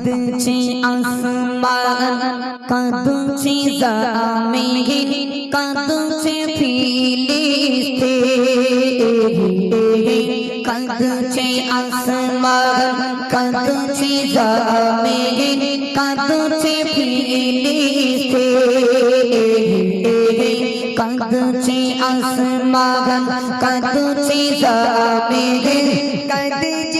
কাঁদছে আসমান, কাঁদছে জামিন, কাঁদছে ফিলিস্তিন, কাঁদছে আসমান, কাঁদছে জামিন, কাঁদছে ফিলিস্তিন, কাঁদছে আসমান, কাঁদছে জামিন, কাঁদছে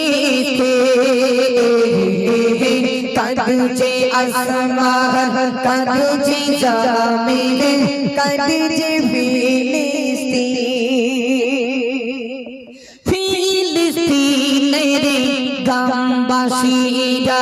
কাঁদছে আসমান কাঁদছে জামিন কাঁদছে ফিলিস্তিন ফিলিস্তিনের গ্রামবাসীরা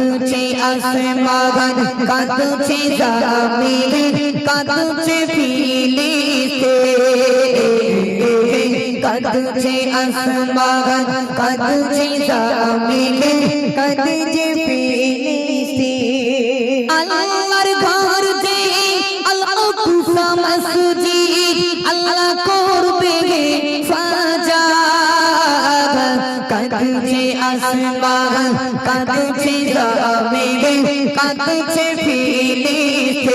কাঁদছে আসমান কাঁদছে জামিন কাঁদছে ফিলিস্তিন কাঁদছে আসমান কাঁদছে জামিন কাঁদছে ফিলিস্তিন আল্লাহর ঘর যে আল্লাহ কুসা মসজিদ, আল্লাহ করবে ফাজা কাঁদছে আসমান কাঁদছে জামিন কাঁদছে ফিলিস্তিন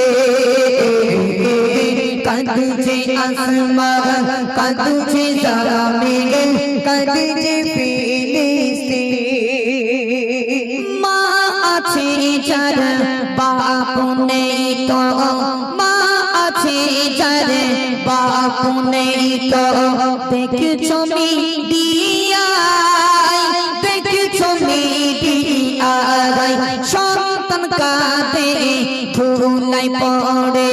কাঁদছে আসমান, কাঁদছে জামিন কাঁদছে ফিলিস্তিন মা আছে যার বাপ নেই তো, মা আছে যার বাপ নেই তো। দেখছ মিডিয়ায় সন্তান কাতে ধুলাই পড়ে।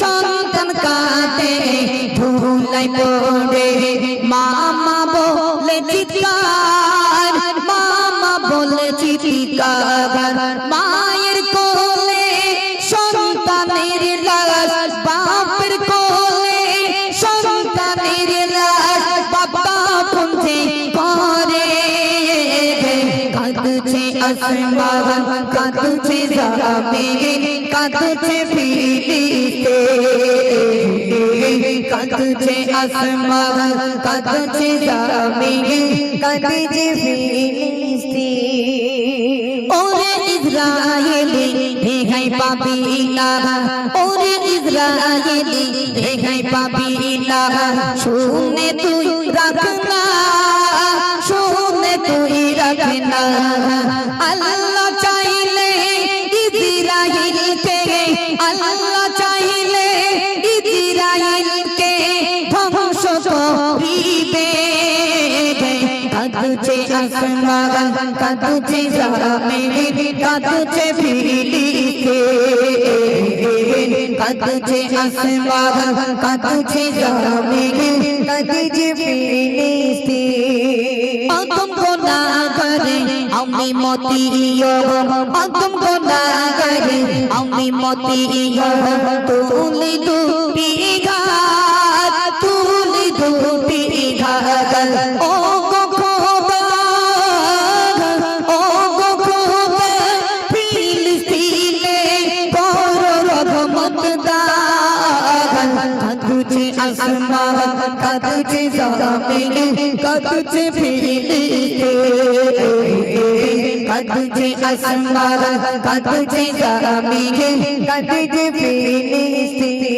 সন্তান কাতে ধুলাই পড়ে। মামা বলে চিৎকার মামা বলে চিৎকার। আসমান কাঁদছে জামিন কাঁদছে ফিলিস্তিন কাঁদছে আসমান কাঁদছে শুনে তুই রাখনা কাঁদছে আসমান কাঁদছে জামিন কাঁদছে ফিলিস্তিন কাঁদছে আসমান কাঁদছে জামিন গোনা করে আমি মতি আদম গোনা করে আমি মতি তুলি দুটি ঘাত কাঁদছে জমিন কাঁদছে ফিলিস্তিন কাঁদছে আসমান কাঁদছে জমিন কাঁদছে ফিলিস্তিন